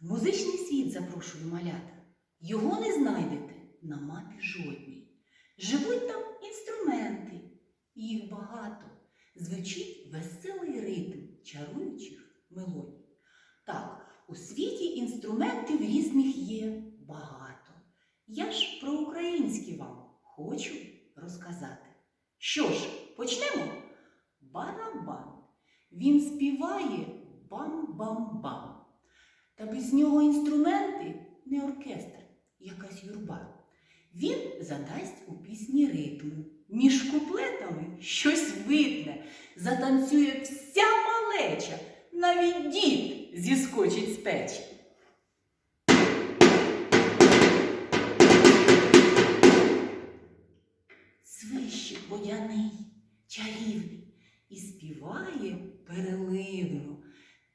В музичний світ запрошую малята. Його не знайдете на мапі жодній. Живуть там інструменти, їх багато. Звучить веселий ритм чаруючих мелодій. Так, у світі інструментів різних є багато. Я ж про українські вам хочу розказати. Що ж, почнемо? Барабан. Він співає бам-бам-бам. Та без нього інструменти не оркестр, якась юрба. Він задасть у пісні ритму. Між куплетами щось видне, затанцює вся малеча, навіть дід зіскочить з печі. Свищик водяний, чарівний, і співає переливно.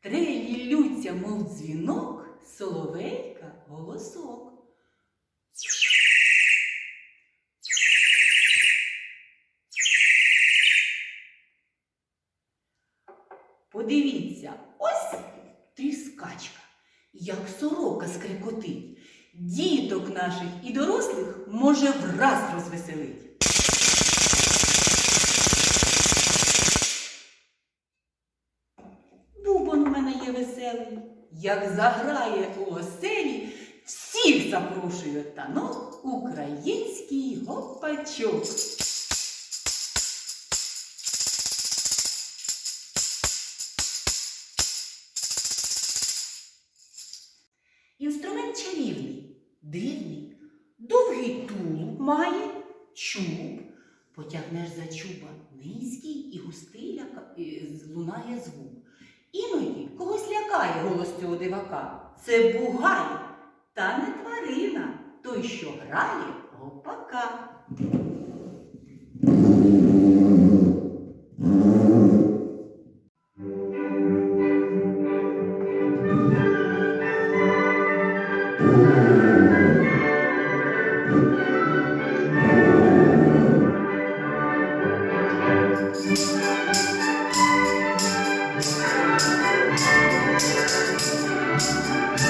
Трелі лються, мов дзвінок, соловейка голосок. Подивіться, ось тріскачка, як сорока скрекотить. Діток наших і дорослих може враз розвеселить. Бубон у мене є веселий, як заграє у оселі, всіх запрошує танок український гопачок. Інструмент чарівний, дивний, довгий тулуб має, чуб. Потягнеш за чуба низький і густий е, лунає звук. Лякає голос цього дивака. Це бугай, та не тварина, той, що грає гопака. А Thank you.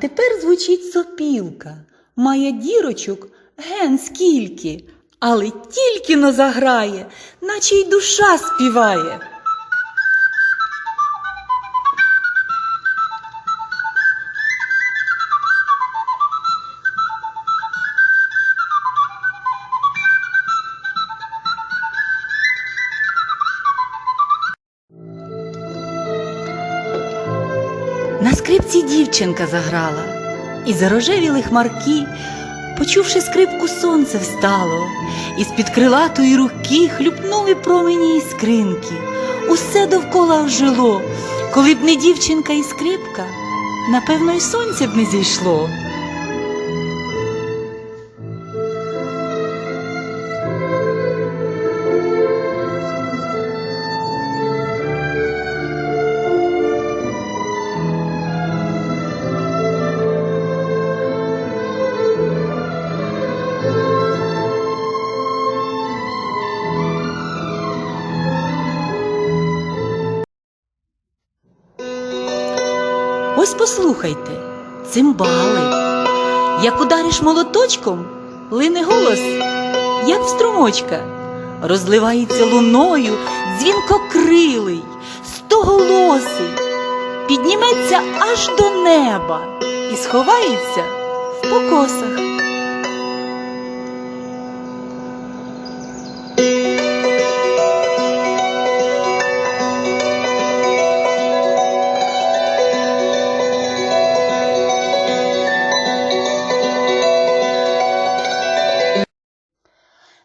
Тепер звучить сопілка. Має дірочок ген скільки, але тільки но заграє, наче й душа співає. Дівчинка заграла, і зарожевіли хмарки, почувши скрипку, сонце встало, і з-під крилатої руки хлюпнули промені іскринки. Усе довкола ожило, коли б не дівчинка і скрипка, напевно, й сонце б не зійшло. Ось послухайте, цимбали. Як удариш молоточком, лине голос, як струмочка, розливається луною дзвінкокрилий, стоголосий, підніметься аж до неба і сховається в покосах.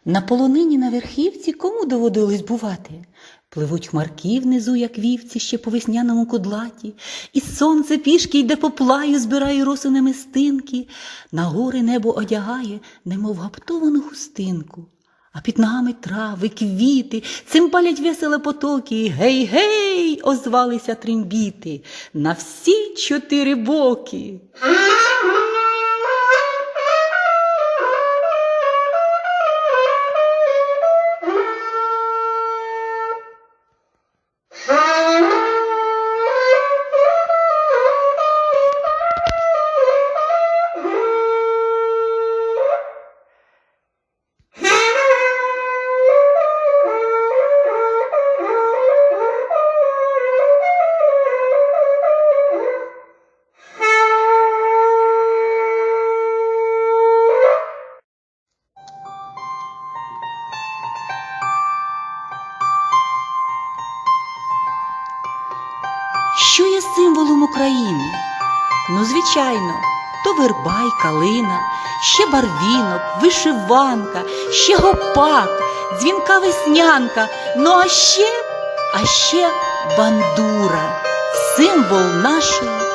На полонині на верхівці кому доводилось бувати? Пливуть хмарки внизу, як вівці, ще по весняному кудлаті, і сонце пішки йде по плаю, збирає росу на мистинки, на гори небо одягає, немов гаптовану хустинку. А під ногами трави, квіти, цим палять весело потоки. Гей, гей, озвалися трембіти на всі чотири боки. Що є символом України? Ну, звичайно, то верба й калина, ще барвінок, вишиванка, ще гопак, дзвінка веснянка, ну а ще, а ще бандура, символ нашої